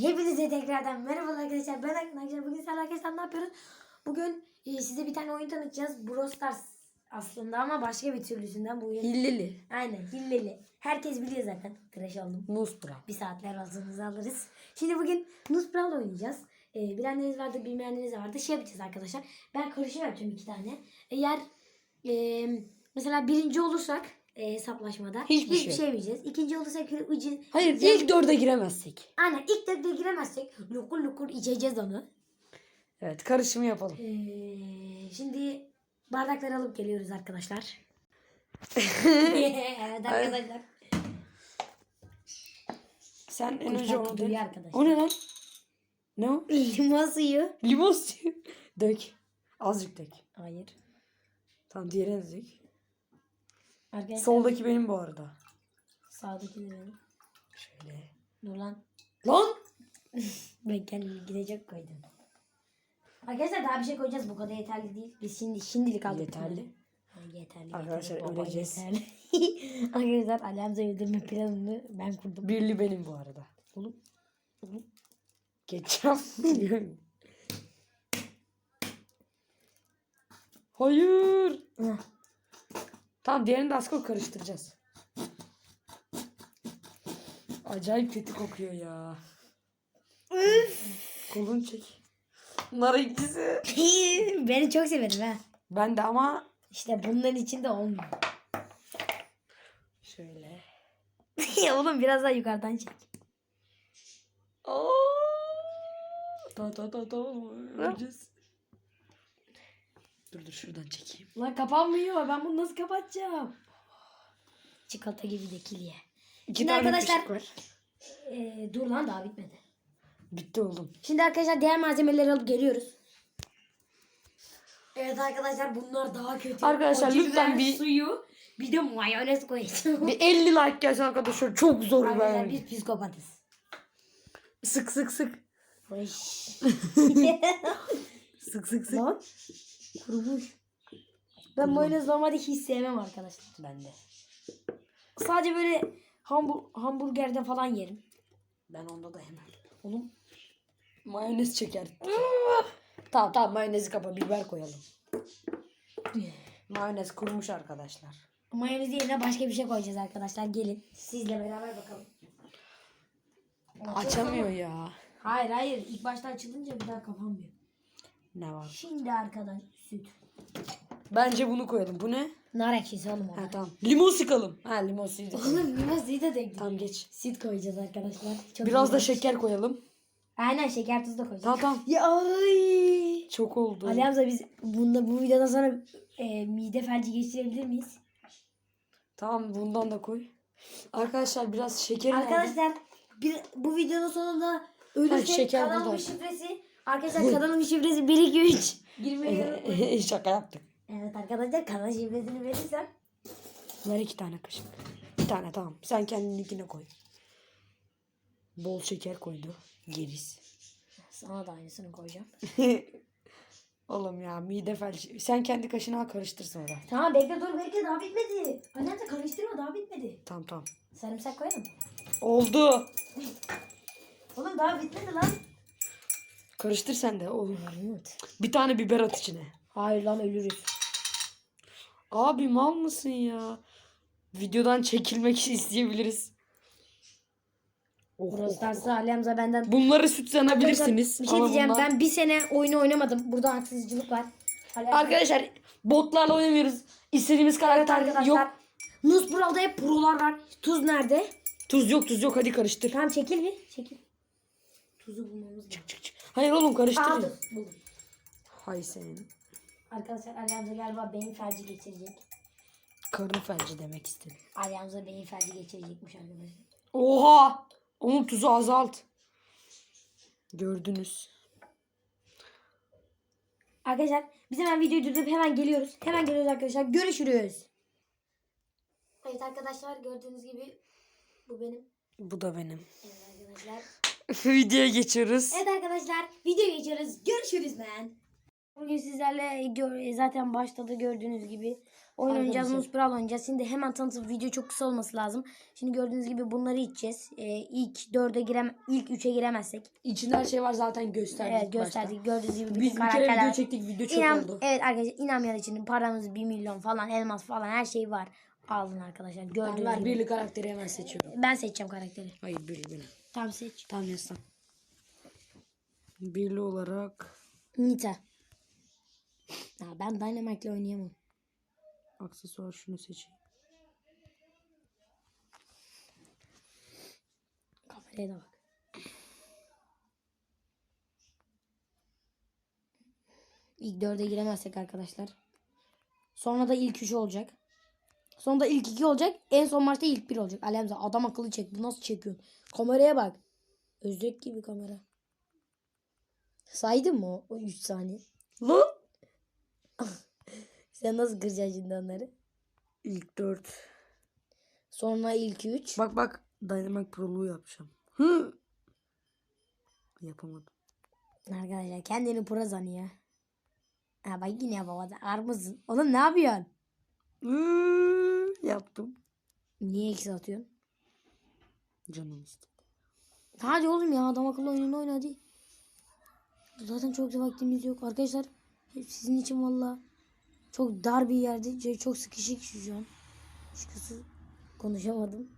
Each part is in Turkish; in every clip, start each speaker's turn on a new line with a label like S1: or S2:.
S1: Hepinize tekrardan merhabalar arkadaşlar. Ben Akın arkadaşlar. Bugün sizlerle arkadaşlar ne yapıyoruz? Bugün e, size bir tane oyun tanıtacağız. Brawl Stars aslında ama başka bir türlüsünden bu oyun.
S2: Hilleli.
S1: Aynen hilleli. Herkes biliyor zaten. Tıraş oldum.
S2: Muspra.
S1: Bir saatler ağzınızı alırız. Şimdi bugün Nusbral oynayacağız. E, bilenleriniz vardı bilmeyenleriniz vardı. Şey yapacağız arkadaşlar. Ben karışım yapacağım iki tane. Eğer e, mesela birinci olursak e, hesaplaşmada
S2: Hiçbir şey.
S1: şey yemeyeceğiz. İkinci olursak ucu,
S2: Hayır
S1: Cem-
S2: ilk dörde giremezsek.
S1: Aynen ilk dörtte giremezsek lukur lukur içeceğiz onu.
S2: Evet karışımı yapalım.
S1: Ee, şimdi bardakları alıp geliyoruz arkadaşlar. evet arkadaşlar.
S2: Sen en önce onu dök. O ne lan? Ne o?
S1: Limon suyu.
S2: Limon suyu. dök. Azıcık dök.
S1: Hayır.
S2: Tamam diğerini de dök.
S1: Arkadaşlar
S2: Soldaki benim bu arada.
S1: sağdaki de benim.
S2: Şöyle.
S1: Dur lan.
S2: Lan!
S1: Ben kendimi gidecek koydum. Arkadaşlar daha bir şey koyacağız. Bu kadar yeterli değil. Biz şimdi şimdilik aldık.
S2: Yeterli.
S1: Ha, yeterli.
S2: Arkadaşlar
S1: yeterli. Baba,
S2: öleceğiz.
S1: yeterli. arkadaşlar Alemza öldürme planını ben kurdum.
S2: Birli benim bu arada.
S1: Oğlum. Oğlum.
S2: Geçeceğim. Hayır.
S1: Heh.
S2: Tamam diğerini de az karıştıracağız. Acayip kötü kokuyor ya. Kolun çek. Bunlar ikisi.
S1: Beni çok severim ha.
S2: Ben de ama
S1: İşte bunların içinde olmuyor.
S2: şöyle.
S1: Oğlum biraz daha yukarıdan çek.
S2: Ta ta ta ta. Öleceğiz. Dur dur şuradan çekeyim.
S1: Lan kapanmıyor. Ben bunu nasıl kapatacağım? Çikolata gibi de kilye. Şimdi
S2: tane
S1: arkadaşlar-. Ee, dur lan daha bitmedi.
S2: Bitti oğlum.
S1: Şimdi arkadaşlar diğer malzemeleri alıp geliyoruz. Evet arkadaşlar bunlar daha kötü.
S2: Arkadaşlar
S1: Acı
S2: lütfen bir-
S1: suyu bir de mayonez koyacağım.
S2: Bir 50 like gelsin arkadaşlar. Çok zor
S1: arkadaşlar
S2: ben.
S1: biz psikopatız.
S2: Sık sık sık. Sık sık sık.
S1: Lan kurumuş. Ben mayonez normalde hiç sevmem arkadaşlar.
S2: Ben de.
S1: Sadece böyle hambur hamburgerde falan yerim.
S2: Ben onda da hemen.
S1: Oğlum
S2: Mayonez çeker. tamam tamam mayonezi kapa biber koyalım. Mayonez kurumuş arkadaşlar.
S1: mayonez yerine başka bir şey koyacağız arkadaşlar. Gelin sizle beraber bakalım.
S2: Açamıyor ya.
S1: Hayır hayır ilk başta açılınca bir daha kapanmıyor.
S2: Ne var?
S1: Şimdi arkadaş süt.
S2: Bence bunu koyalım. Bu ne?
S1: Nar ekşisi oğlum o.
S2: Ha tamam. Limon sıkalım. Ha limon suyu da.
S1: Oğlum limon suyu da denk.
S2: Tamam geç.
S1: Süt koyacağız arkadaşlar. Çok
S2: Biraz da
S1: iğrenç.
S2: şeker koyalım.
S1: Aynen şeker tuzu da koyacağız.
S2: Tamam tamam.
S1: Ya ay.
S2: Çok oldu.
S1: Ali Hamza biz bunda bu videodan sonra e, mide felci geçirebilir miyiz?
S2: Tamam bundan da koy. Arkadaşlar biraz şeker.
S1: Arkadaşlar bir, bu videonun sonunda ölürsek
S2: şeker
S1: kanalımın
S2: burada.
S1: şifresi arkadaşlar kanalımın şifresi 1 2 3 girmeyi unutmayın.
S2: Şaka yaptık.
S1: Evet arkadaşlar kanal şifresini verirsem
S2: Ver iki tane kaşık. Bir tane tamam. Sen kendininkine koy. Bol şeker koydu. Geriz.
S1: sana da aynısını koyacağım.
S2: Oğlum ya mide felci. Sen kendi kaşına al karıştır sonra.
S1: Tamam bekle dur bekle daha bitmedi. Ali Hamza karıştırma daha bitmedi.
S2: Tamam tamam.
S1: Sarımsak koyalım mı?
S2: Oldu.
S1: Oğlum daha bitmedi lan.
S2: Karıştır sen de. Oğlum.
S1: Armut.
S2: Bir tane biber at içine.
S1: Hayır lan ölürüz.
S2: Abi mal mısın ya? Videodan çekilmek isteyebiliriz. Oh,
S1: Brawl
S2: oh.
S1: Hamza benden
S2: Bunları süt sanabilirsiniz.
S1: Bir şey
S2: ama
S1: diyeceğim
S2: bunlar-
S1: ben bir sene oyunu oynamadım. Burada haksızcılık var. Ali Hamza-
S2: Arkadaşlar botlarla oynamıyoruz. İstediğimiz karakter
S1: arkadaşlar.
S2: yok.
S1: Nus Bral'da hep prolar var. Tuz nerede?
S2: Tuz yok tuz yok hadi karıştır.
S1: Tamam çekil bir. Çekil. Tuzu bulmamız lazım.
S2: Çık çık. Hayır oğlum
S1: Aa
S2: karıştır.
S1: dur buldum.
S2: Hay senin.
S1: Arkadaşlar Ali Hamza galiba beyin felci geçirecek.
S2: Karın felci demek istedim.
S1: Ali Hamza beyin felci geçirecekmiş arkadaşlar.
S2: Oha! Onun tuzu azalt. Gördünüz.
S1: Arkadaşlar biz hemen videoyu durdurup hemen geliyoruz. Hemen geliyoruz arkadaşlar. Görüşürüz. Evet arkadaşlar gördüğünüz gibi bu benim.
S2: Bu da benim.
S1: Evet arkadaşlar.
S2: Videoya geçiyoruz.
S1: Evet arkadaşlar video geçiyoruz. Görüşürüz ben. Bugün sizlerle gör- zaten başta da gördüğünüz gibi Oyun oynayacağız. Brawl oynayacağız. Şimdi hemen tanıtıp video çok kısa olması lazım. Şimdi gördüğünüz gibi bunları içeceğiz. Ee, ilk dörde girem ilk üçe giremezsek.
S2: İçinde her şey var zaten gösterdik.
S1: Evet gösterdik. Gördüğünüz gibi
S2: Başta.
S1: bütün
S2: Biz bir kere
S1: karakterler.
S2: video çektik video çok
S1: İnan,
S2: oldu.
S1: evet arkadaşlar inanmayan için paramız 1 milyon falan elmas falan her şey var. Alın arkadaşlar. Gördüğünüz
S2: Ver
S1: gibi.
S2: birli karakteri hemen seçiyorum.
S1: Ben seçeceğim karakteri.
S2: Hayır birli benim.
S1: Tamam seç.
S2: Tamam yazsam. Birli olarak
S1: Nita. Ya ben Dynamite'le oynayamam.
S2: aksesuar şunu seçeyim.
S1: Kameraya da bak. İlk dörde giremezsek arkadaşlar. Sonra da ilk üç olacak. Sonra da ilk iki olacak. En son maçta ilk bir olacak. Alemza adam akıllı çek. Bu nasıl çekiyorsun? Kameraya bak. Özlek gibi kamera. Saydın mı o, o 3 saniye?
S2: Lan.
S1: Sen nasıl kıracaksın şimdi onları?
S2: İlk dört.
S1: Sonra ilk üç.
S2: Bak bak Dynamic Pro'luğu yapacağım. Hı. Yapamadım.
S1: Arkadaşlar kendini pro sanıyor. Ha bak yine yapamadı. Armuzun. Oğlum ne yapıyorsun?
S2: Yaptım.
S1: Niye eksi atıyorsun?
S2: Canım istedi.
S1: Hadi oğlum ya adam akıllı oyununu oyna hadi. Zaten çok da vaktimiz yok. Arkadaşlar hep sizin için valla çok dar bir yerde çok sıkışık şu an. Şıkısı konuşamadım.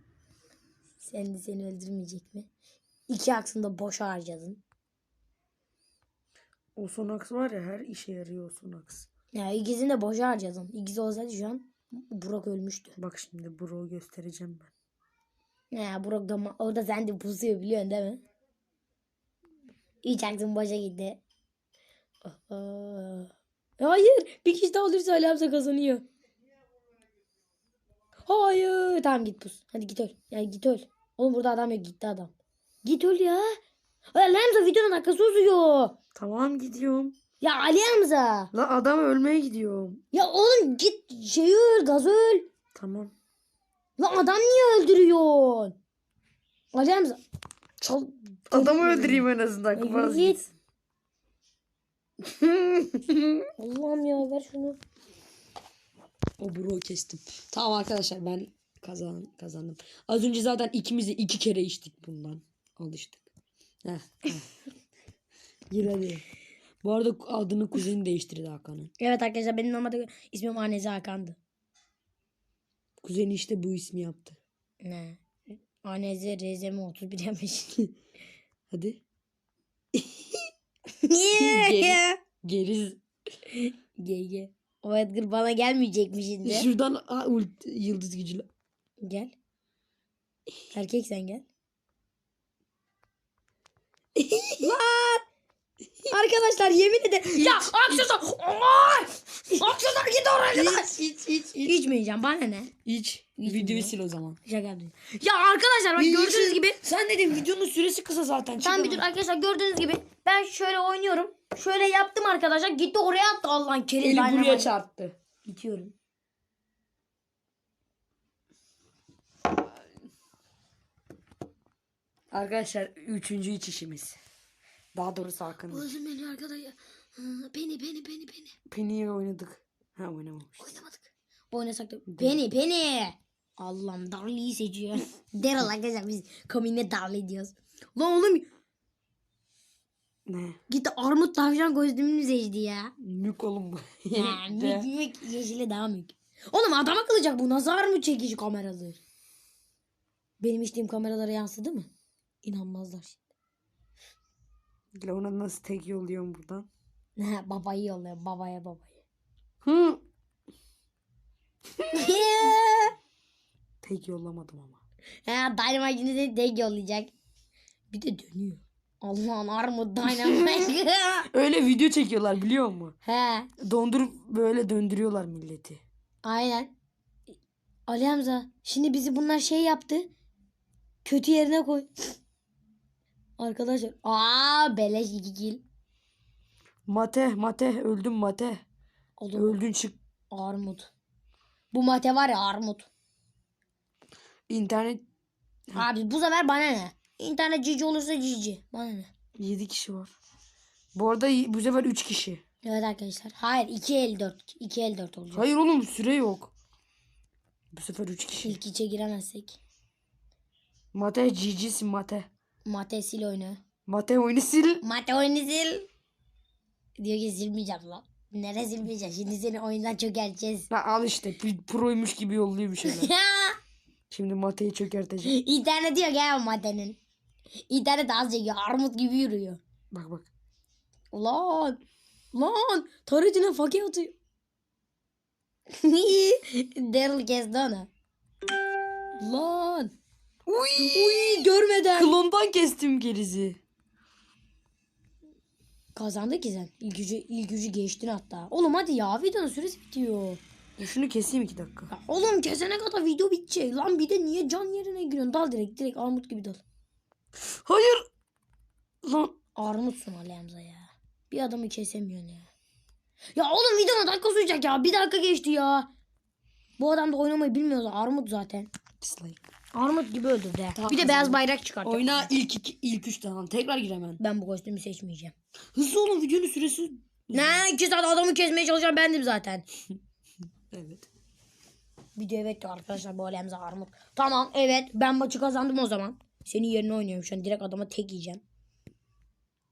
S1: Sen de seni öldürmeyecek mi? İki aksında boşa harcadın.
S2: O Sonax var ya her işe yarıyor o Sonax.
S1: Ya ikisini de boşa harcadın. İkisi olsaydı şu an Burak ölmüştü.
S2: Bak şimdi Bro göstereceğim ben.
S1: Ya Burak da orada sen de pusuyor biliyorsun değil mi? İlk aksın boşa gitti. Hayır. Bir kişi daha olursa Ali Hamza kazanıyor. Hayır. Tamam git pus. Hadi git öl. Yani git öl. Oğlum burada adam yok. Gitti adam. Git öl ya. Ali Hamza videonun dakikası uzuyor.
S2: Tamam gidiyorum.
S1: Ya Ali Hamza.
S2: La adam ölmeye gidiyorum.
S1: Ya oğlum git şey öl. Gaz öl.
S2: Tamam.
S1: Lan adam niye öldürüyorsun? Ali Hamza. Çal.
S2: Adamı öldüreyim en azından. Kafası
S1: git. Allah'ım ya ver şunu.
S2: o Bro kestim. Tamam arkadaşlar ben kazan kazandım. Az önce zaten ikimiz de iki kere içtik bundan. Alıştık. Heh, heh. Gir hadi. Bu arada adını kuzeni değiştirdi Hakan'ın.
S1: Evet arkadaşlar benim normalde ismim Anezi Hakan'dı.
S2: Kuzeni işte bu ismi yaptı.
S1: Ne? Anezi Rezemi 31 yapmış.
S2: Hadi.
S1: Geri.
S2: Geriz.
S1: GG. O Edgar bana gelmeyecek mi şimdi?
S2: Şuradan aa, ult- yıldız gücüyle.
S1: Gel. Erkek sen gel. Lan! Arkadaşlar yemin ederim. Ya aksesuar. Aksesuar git oraya.
S2: İç iç iç iç.
S1: İçmeyeceğim bana ne?
S2: İç. Videoyu sil o zaman.
S1: Şaka yaptım. Ya arkadaşlar bak gördüğünüz gibi.
S2: Sen dedin videonun süresi kısa zaten.
S1: Tamam bir dur arkadaşlar gördüğünüz gibi ben şöyle oynuyorum. Şöyle yaptım arkadaşlar. Gitti oraya attı Allah'ın kerim.
S2: Eli buraya
S1: Dynamite.
S2: çarptı.
S1: Bitiyorum.
S2: Arkadaşlar üçüncü içişimiz. Daha doğrusu Hakan'ın.
S1: Öldüm beni arkadaşlar. Beni beni beni beni.
S2: Penny'yi oynadık. Ha oynamamışız.
S1: Oynamadık. Oynasak da. Beni beni. Allah'ım Darlı'yı seçiyor. Daryl arkadaşlar biz komine Darlı ediyoruz. Lan oğlum
S2: Ne?
S1: gitti armut tavşan kostümünü seçti ya.
S2: Mük oğlum bu.
S1: Ha, mük mük yeşili daha mük. Oğlum adam akılacak bu nasıl armut çekici kameradır. Benim içtiğim kameralara yansıdı mı? İnanmazlar
S2: Gel ona nasıl tek yolluyorum buradan.
S1: Babayı yolluyor babaya babaya.
S2: Hı. Tek yollamadım ama.
S1: ha Dynamite'ini tek yollayacak. Bir de dönüyor. Allah'ın armut Dynamite.
S2: Öyle video çekiyorlar biliyor musun?
S1: He
S2: Dondurup böyle döndürüyorlar milleti.
S1: aynen. Ali Hamza şimdi bizi bunlar şey yaptı. Kötü yerine koy. Arkadaşlar. Aa beleş iki kill.
S2: Mate mate öldüm mate.
S1: Oğlum
S2: Öldün çık.
S1: armut. Bu mate var ya armut.
S2: İnternet
S1: Abi bu sefer bana ne? İnternet cici olursa cici. Bana ne?
S2: 7 kişi var. Bu arada bu sefer 3 kişi.
S1: Evet arkadaşlar. Hayır 2.54. 2.54 olacak.
S2: Hayır oğlum süre yok. Bu sefer 3 kişi.
S1: İlk içe giremezsek.
S2: Mate GG'sin Mate.
S1: Mate sil oyunu.
S2: Mate oyunu sil.
S1: Mate oyunu sil. Diyor ki silmeyeceğim lan. Nereye silmeyeceğim? Şimdi seni oyundan çökerteceğiz.
S2: La al işte proymuş gibi yolluyor bir şeyler. Şimdi Mate'yi çökerteceğim.
S1: İnternet yok ya Mate'nin. İnternet az çekiyor. Armut gibi yürüyor.
S2: Bak bak.
S1: Ulan. Lan. Tarayıcına fakir atıyor. Daryl kesti onu. Lan.
S2: Uy.
S1: Uy görmeden.
S2: Klondan kestim gerizi.
S1: Kazandı ki sen. İlk gücü, ilk gücü geçtin hatta. Oğlum hadi ya videonun süresi bitiyor.
S2: Dur şunu keseyim 2 dakika.
S1: Ya oğlum kesene kadar video bitecek. Lan bir de niye can yerine giriyorsun? Dal direkt direkt armut gibi dal.
S2: Hayır. Lan.
S1: Armutsun Ali Hamza ya. Bir adamı kesemiyorsun ya. Ya oğlum videonun dakika sürecek ya. Bir dakika geçti ya. Bu adam da oynamayı bilmiyor. Armut zaten.
S2: Dislike.
S1: Armut gibi öldürdü.
S2: Tamam,
S1: bir de beyaz bayrak çıkartacak.
S2: Oyna ilk iki, ilk 3 tamam. Tekrar gir hemen.
S1: Ben bu kostümü seçmeyeceğim.
S2: Hızlı olun videonun süresi.
S1: Ne? iki saat adamı kesmeye çalışan bendim zaten.
S2: Evet.
S1: Video evet diyor arkadaşlar bu Ali Hamza Armut. Tamam evet ben maçı kazandım o zaman. Senin yerine oynuyorum şu an. Direkt adama tek yiyeceğim.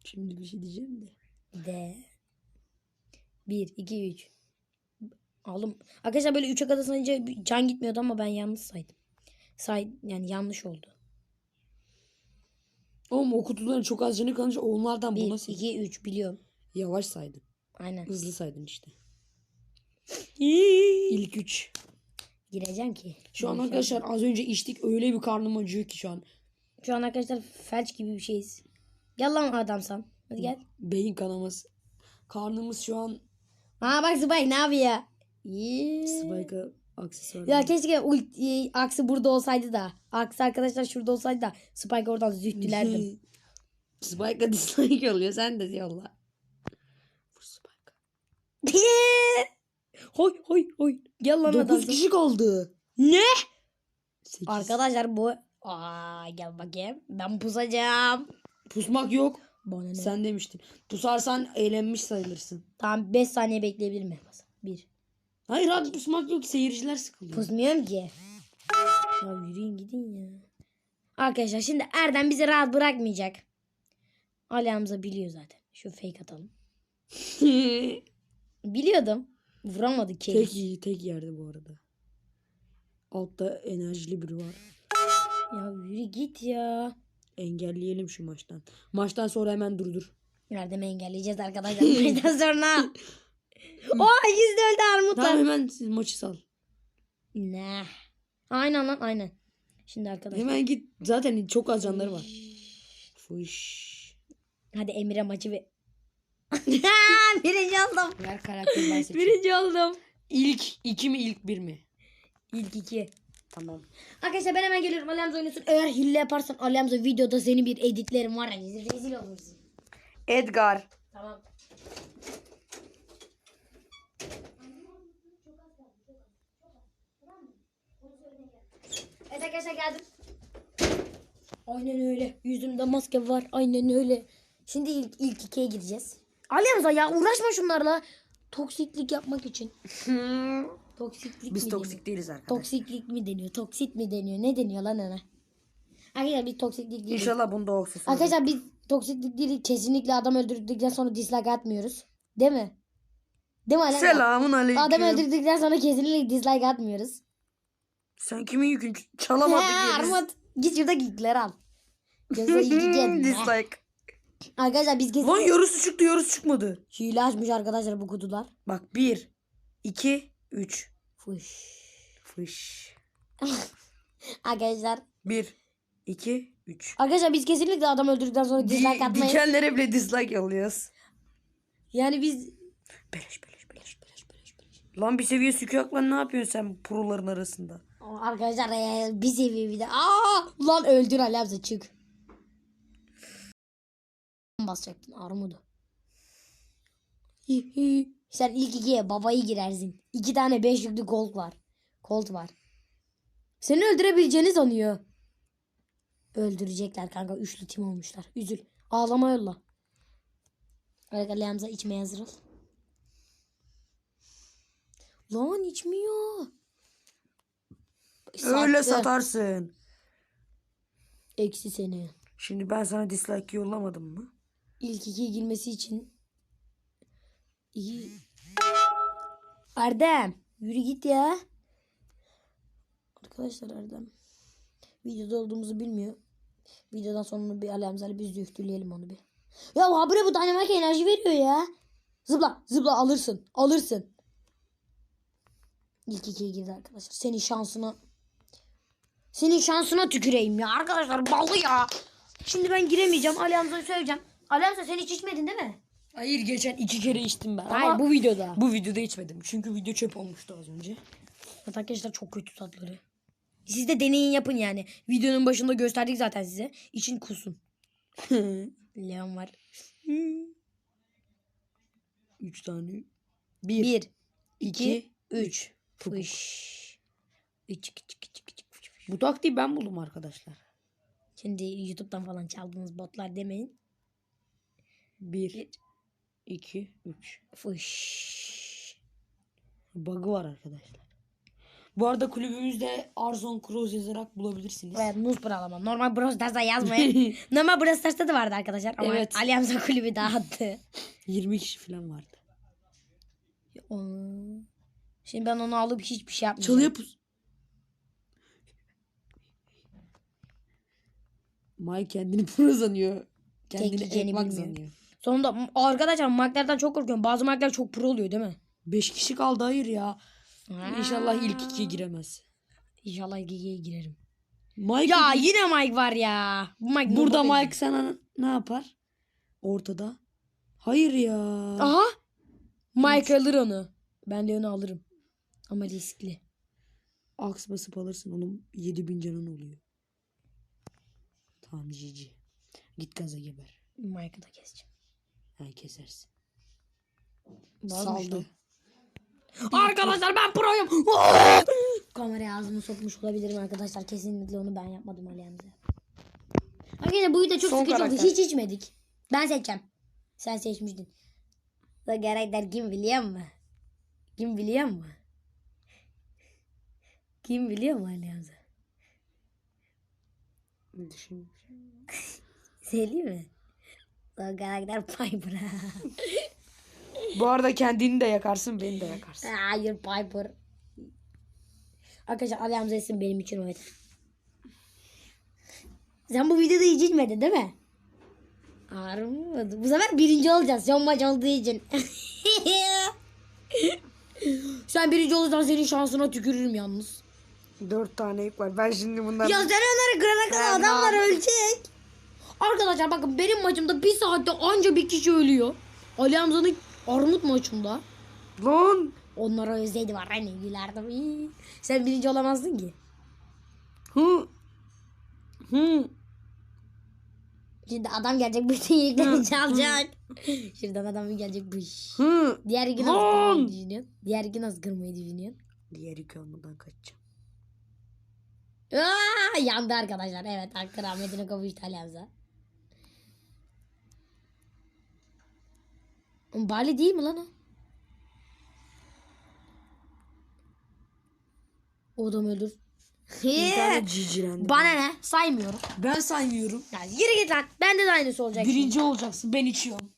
S2: Şimdi bir şey diyeceğim de.
S1: De. 1, 2, 3. Aldım. Arkadaşlar böyle 3'e kadar sayınca can gitmiyordu ama ben yanlış saydım. Say yani yanlış oldu.
S2: Oğlum o kutuların çok az canı kalınca onlardan
S1: 1,
S2: bu nasıl?
S1: 2, 3 biliyorum.
S2: Yavaş saydın.
S1: Aynen.
S2: Hızlı saydın işte. İlk 3.
S1: Gireceğim ki.
S2: Şu an arkadaşlar az önce içtik öyle bir karnım acıyor ki şu an.
S1: Şu an arkadaşlar felç gibi bir şeyiz. Gel lan adamsan. Hadi gel.
S2: Beyin kanaması. Karnımız şu an
S1: Aa bak Spike ne yapıyor? Yeah.
S2: Spike'a aksesuar.
S1: Ya keşke ulti, aksi burada olsaydı da. Aksi arkadaşlar şurada olsaydı da Spike oradan zühtülerdim.
S2: Spike'a dislike oluyor. Sen de yolla. Vur Spike'a.
S1: hoy hoy hoy. Gel lan
S2: 9
S1: adamsın.
S2: kişi kaldı.
S1: Ne?
S2: 8.
S1: Arkadaşlar bu... Aa gel bakayım. Ben pusacağım.
S2: Pusmak yok.
S1: Bana ne?
S2: Sen demiştin. Pusarsan eğlenmiş sayılırsın.
S1: Tamam 5 saniye bekleyebilir miyim? 1.
S2: Hayır abi pusmak yok. Seyirciler sıkılıyor.
S1: Pusmuyorum ki. Ya yürüyün gidin ya. Arkadaşlar şimdi Erdem bizi rahat bırakmayacak. Ali Hamza biliyor zaten. Şu fake atalım. Biliyordum. Vuramadı keriz.
S2: tek tek yerde bu arada. Altta enerjili biri var.
S1: Ya yürü git ya.
S2: Engelleyelim şu maçtan. Maçtan sonra hemen durdur.
S1: Erdem'i engelleyeceğiz arkadaşlar. Buradan sonra. Oha yüzde öldü armutlar.
S2: Tamam hemen siz maçı sal.
S1: Ne? Aynen lan aynen. Şimdi arkadaşlar.
S2: Hemen git. Zaten çok az canları var. Fış.
S1: Hadi Emir'e maçı ver. Birinci oldum.
S2: Ver karakteri ben seçeyim.
S1: Birinci oldum.
S2: İlk iki mi ilk bir mi?
S1: İlk iki.
S2: Tamam.
S1: Arkadaşlar ben hemen geliyorum. Ali Hamza oynasın. Eğer hile yaparsan Ali Hamza videoda seni bir editlerim var ya. Rezil olursun.
S2: Edgar.
S1: Tamam. Arkadaşlar geldim. Aynen öyle. Yüzümde maske var. Aynen öyle. Şimdi ilk, ilk ikiye gireceğiz. Ali Hamza ya uğraşma şunlarla. Toksiklik yapmak için. Toksiklik
S2: Biz
S1: mi
S2: toksik
S1: deniyor?
S2: değiliz arkadaşlar.
S1: Toksiklik mi deniyor? Toksit mi deniyor? Ne deniyor lan ona? Arkadaşlar biz toksiklik değiliz.
S2: İnşallah bunda aksesuar.
S1: Arkadaşlar biz toksiklik değil kesinlikle adam öldürdükten sonra dislike atmıyoruz. Değil mi? Değil mi Hamza?
S2: Selamun aleyküm.
S1: Adam öldürdükten sonra kesinlikle dislike atmıyoruz.
S2: Sen kimin yükün?
S1: He
S2: Çalamadık yeriz.
S1: Armut. Git şurada geekleri al. Yiyeceğim.
S2: Dislike.
S1: arkadaşlar biz
S2: Lan yarısı çıktı yarısı çıkmadı.
S1: hile açmış arkadaşlar bu kutular.
S2: Bak bir, iki, üç.
S1: Fuş.
S2: Fış.
S1: Arkadaşlar.
S2: Bir, iki, üç.
S1: Arkadaşlar biz kesinlikle adam öldürdükten sonra dislike
S2: Di-
S1: atmayız.
S2: dikenlere bile dislike yolluyoruz.
S1: Yani biz
S2: Beleş beleş beleş beleş beleş beleş. Lan bir seviye sükakla ne yapıyorsun sen proların arasında?
S1: Arkadaşlar ee, bir seviye bir de. Aa, lan öldür Ali çık. Basacaktın armudu. Sen ilk ikiye babayı girersin. İki tane beş yüklü kolt var. Kolt var. Seni öldürebileceğini sanıyor. Öldürecekler kanka. Üçlü tim olmuşlar. Üzül. Ağlama yolla. Ali Hamza içmeye hazır ol. Lan içmiyor.
S2: Öyle satarsın.
S1: Eksi seni.
S2: Şimdi ben sana dislike yollamadım mı?
S1: İlk ikiye girmesi için. İyi. Erdem. Yürü git ya. Arkadaşlar Erdem. Videoda olduğumuzu bilmiyor. Videodan sonra bir alemzali biz de üftüleyelim onu bir. Ya habire bu dynamite enerji veriyor ya. Zıpla zıpla alırsın. Alırsın. İlk ikiye girdi arkadaşlar. Senin şansına. Senin şansına tüküreyim ya arkadaşlar. Ballı ya. Şimdi ben giremeyeceğim. Ali Hamza'yı söyleyeceğim. Ali Hamza sen hiç içmedin değil mi?
S2: Hayır geçen iki kere içtim ben.
S1: Hayır
S2: Ama
S1: bu videoda.
S2: bu videoda içmedim. Çünkü video çöp olmuştu az önce.
S1: Evet arkadaşlar çok kötü tatları. Siz de deneyin yapın yani. Videonun başında gösterdik zaten size. İçin kusun. Leon var.
S2: Üç tane. Bir,
S1: Bir,
S2: iki,
S1: üç. Fış. Üç, iki, iki, iki, iki, fış, fış.
S2: Bu taktiği ben buldum arkadaşlar.
S1: Şimdi YouTube'dan falan çaldığınız botlar demeyin.
S2: Bir, iki, üç.
S1: Fış.
S2: Bug'ı var arkadaşlar. Bu arada kulübümüzde Arzon Cross yazarak bulabilirsiniz.
S1: Ve muz buralama. Normal Brawl Stars'ta yazmayın. Normal Brawl Stars'ta da vardı arkadaşlar. Ama
S2: Evet.
S1: Ali Hamza kulübü dağıttı.
S2: 20 kişi falan vardı.
S1: Onu... Şimdi ben onu alıp hiçbir şey yapmayacağım.
S2: Çalıya pus. Mike kendini pro sanıyor. Kendini
S1: Tekleyeceğini bilmiyor.
S2: sanıyor.
S1: Sonunda arkadaşlar marklerden çok korkuyorum. Bazı markler çok pro oluyor değil mi?
S2: 5 kişi kaldı hayır ya. İnşallah ilk ikiye giremez.
S1: İnşallah GG'ye girerim.
S2: Mike
S1: Ya yine Mike var ya. Bu Mike
S2: burada Mike sana ne yapar? Ortada. Hayır ya.
S1: Aha. Mike alır onu. Ben de onu alırım. Ama riskli.
S2: Aks basıp alırsın. Onun 7000 canın oluyor. Tamam GG. Git gaza geber.
S1: Mike'ı da keseceğim.
S2: Ha kesersin. Saldı.
S1: Arkadaşlar ben proyum. Kameraya ağzımı sokmuş olabilirim arkadaşlar. Kesinlikle onu ben yapmadım Ali Hamza. Arkadaşlar bu video çok
S2: Son
S1: sıkıcı oldu.
S2: karakter.
S1: Hiç içmedik. Ben seçeceğim. Sen seçmiştin. Bu karakter kim biliyor musun? Kim biliyor musun? Kim biliyor mu Ali Hamza?
S2: Düşün.
S1: Söyleyeyim mi? O karakter Piper.
S2: Bu arada kendini de yakarsın beni de yakarsın.
S1: Hayır Piper. Arkadaşlar Ali Hamza isim benim için o yeter. Sen bu videoda hiç içmedin değil mi? Harbi Bu sefer birinci olacağız. Son maç olduğu için. sen birinci olursan senin şansına tükürürüm yalnız.
S2: Dört tane ip var. Ben şimdi bunları...
S1: Ya sen onları kırana kadar adamlar ölecek. Arkadaşlar bakın benim maçımda bir saatte anca bir kişi ölüyor. Ali Hamza'nın armut maçında.
S2: Lan!
S1: Onlara özleydi var hani gülerdim. İyi. Sen birinci olamazdın ki.
S2: Hı! Hı!
S1: Şimdi adam gelecek bütün yükleri çalacak. Şuradan adam gelecek bu iş.
S2: Hı!
S1: Diğer iki nasıl kırmayı düşünüyorsun? Diğer iki nasıl kırmayı düşünüyorsun?
S2: Diğer yük almadan kaçacağım.
S1: Aa, yandı arkadaşlar. Evet hakkı rahmetine kavuştu Ali Hamza. Oğlum, Bali değil mi lan o? O adam.
S2: Bir tane cicilendi.
S1: Bana ne? Saymıyorum.
S2: Ben saymıyorum.
S1: Ya yürü git lan. Bende de aynısı olacak. şimdi.
S2: Birinci olacaksın. Ben içiyorum.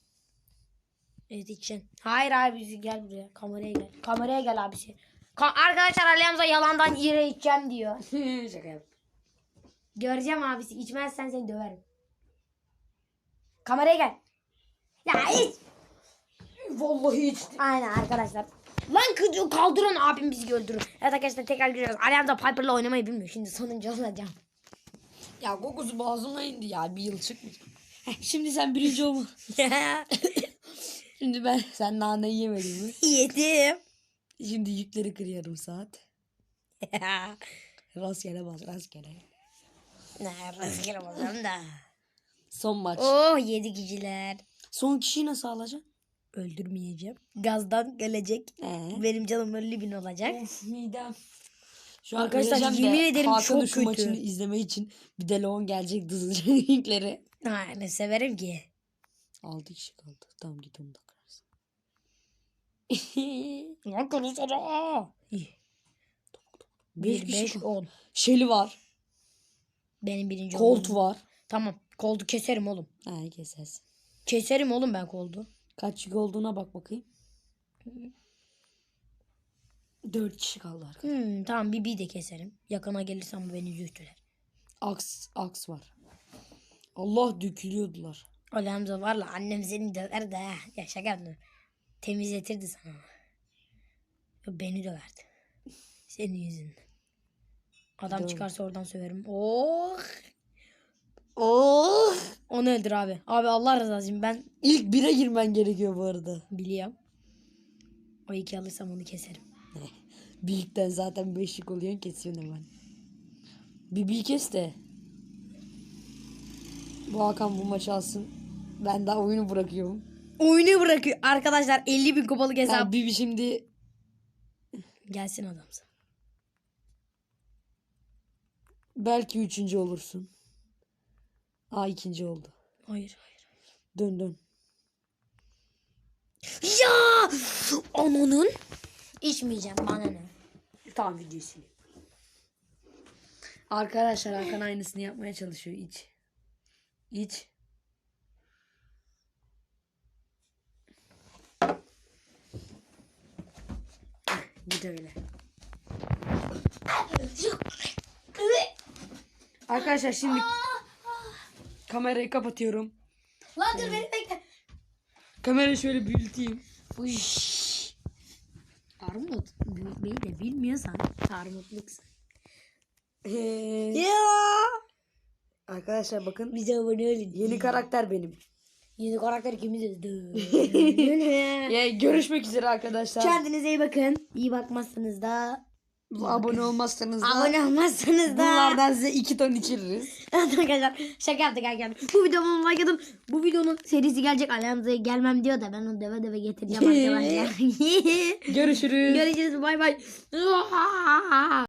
S1: Evet için. Hayır abisi gel buraya. Kameraya gel. Kameraya gel abisi. Ka- Arkadaşlar Ali Hamza yalandan yere içeceğim diyor.
S2: Şaka yap.
S1: Göreceğim abisi. İçmezsen seni döverim. Kameraya gel. Ya iç.
S2: Vallahi içtim.
S1: Aynen arkadaşlar. Lan kızı kaldıran abim bizi öldürür. Evet arkadaşlar tekrar görüyoruz. Ali Hamza Piper'la oynamayı bilmiyor. Şimdi sonuncu olacağım.
S2: Ya kokusu boğazıma indi ya. Bir yıl çıkmayacak. Şimdi sen birinci olma. Şimdi ben sen nane yemedin mi?
S1: Yedim.
S2: Şimdi yükleri kırıyorum saat. Rastgele bas rastgele.
S1: ne rastgele bakalım da.
S2: Son maç.
S1: Oh yedi kişiler.
S2: Son kişiyi nasıl alacaksın?
S1: Öldürmeyeceğim. Gazdan gelecek.
S2: Ee?
S1: Benim canım 50 bin olacak.
S2: Of midem. Şu
S1: Arkadaşlar, yemin ederim
S2: Hakan'ın
S1: çok kötü.
S2: maçını izlemek için bir de Leon gelecek dızılacak linkleri.
S1: Ha, ne severim ki.
S2: 6 kişi kaldı. Tamam git onu da kırarsın.
S1: Konuşsana.
S2: Beş
S1: 1,
S2: kişi
S1: 5,
S2: kal-
S1: 10.
S2: Şeli var.
S1: Benim birinci
S2: Colt
S1: olduğum-
S2: var.
S1: Tamam. Koldu keserim oğlum.
S2: Ha kesersin.
S1: Keserim oğlum ben koldu.
S2: Kaç yük olduğuna bak bakayım. Dört kişi kaldı arkadaşlar.
S1: Hmm, tamam Bibi'yi de keserim. Yakına gelirsem bu beni zühtüler.
S2: Aks, aks var. Allah dökülüyordular.
S1: Ali Hamza var la annem seni döver de. Ya şaka yaptım. Temizletirdi sana. Beni döverdi. Senin yüzünden. Adam
S2: Doğru.
S1: çıkarsa oradan söverim. Oh.
S2: Oh!
S1: Onu öldür abi. Abi Allah rızası için ben
S2: İlk bire girmen gerekiyor bu arada.
S1: biliyorum. O iki alırsam onu keserim.
S2: Birlikten zaten beşlik oluyor kesiyorsun hemen. Bibi'yi kes de. Bu Hakan bu maçı alsın. Ben daha oyunu bırakıyorum.
S1: Oyunu bırakıyor. Arkadaşlar 50 bin kupalık hesap.
S2: Bibi şimdi
S1: Gelsin adamsa.
S2: belki üçüncü olursun. Aa ikinci oldu.
S1: Hayır hayır.
S2: Dön dön.
S1: Ya! Ananın. İçmeyeceğim bana ne?
S2: Tamam videoyu sileyim. Arkadaşlar Hakan aynısını yapmaya çalışıyor. İç. İç. Git öyle. Arkadaşlar şimdi kamerayı kapatıyorum.
S1: Lan dur beni bekle.
S2: Kamerayı şöyle büyüteyim.
S1: Uy. Armut büyütmeyi de bilmiyorsan armutluksun.
S2: Ee,
S1: Ya.
S2: arkadaşlar bakın
S1: Bize abone olun.
S2: yeni karakter benim.
S1: Yeni karakter ikimiziz.
S2: Ya, görüşmek üzere arkadaşlar.
S1: Kendinize iyi bakın. İyi bakmazsanız da
S2: abone olmazsanız da
S1: abone olmazsanız da
S2: bunlardan size iki ton içiririz.
S1: Evet arkadaşlar şaka yaptık arkadaşlar. Bu videomu like atın. Bu videonun serisi gelecek. Ali Hamza'ya gelmem diyor da ben onu deve deve getireceğim arkadaşlar.
S2: Görüşürüz.
S1: Görüşürüz bay bay.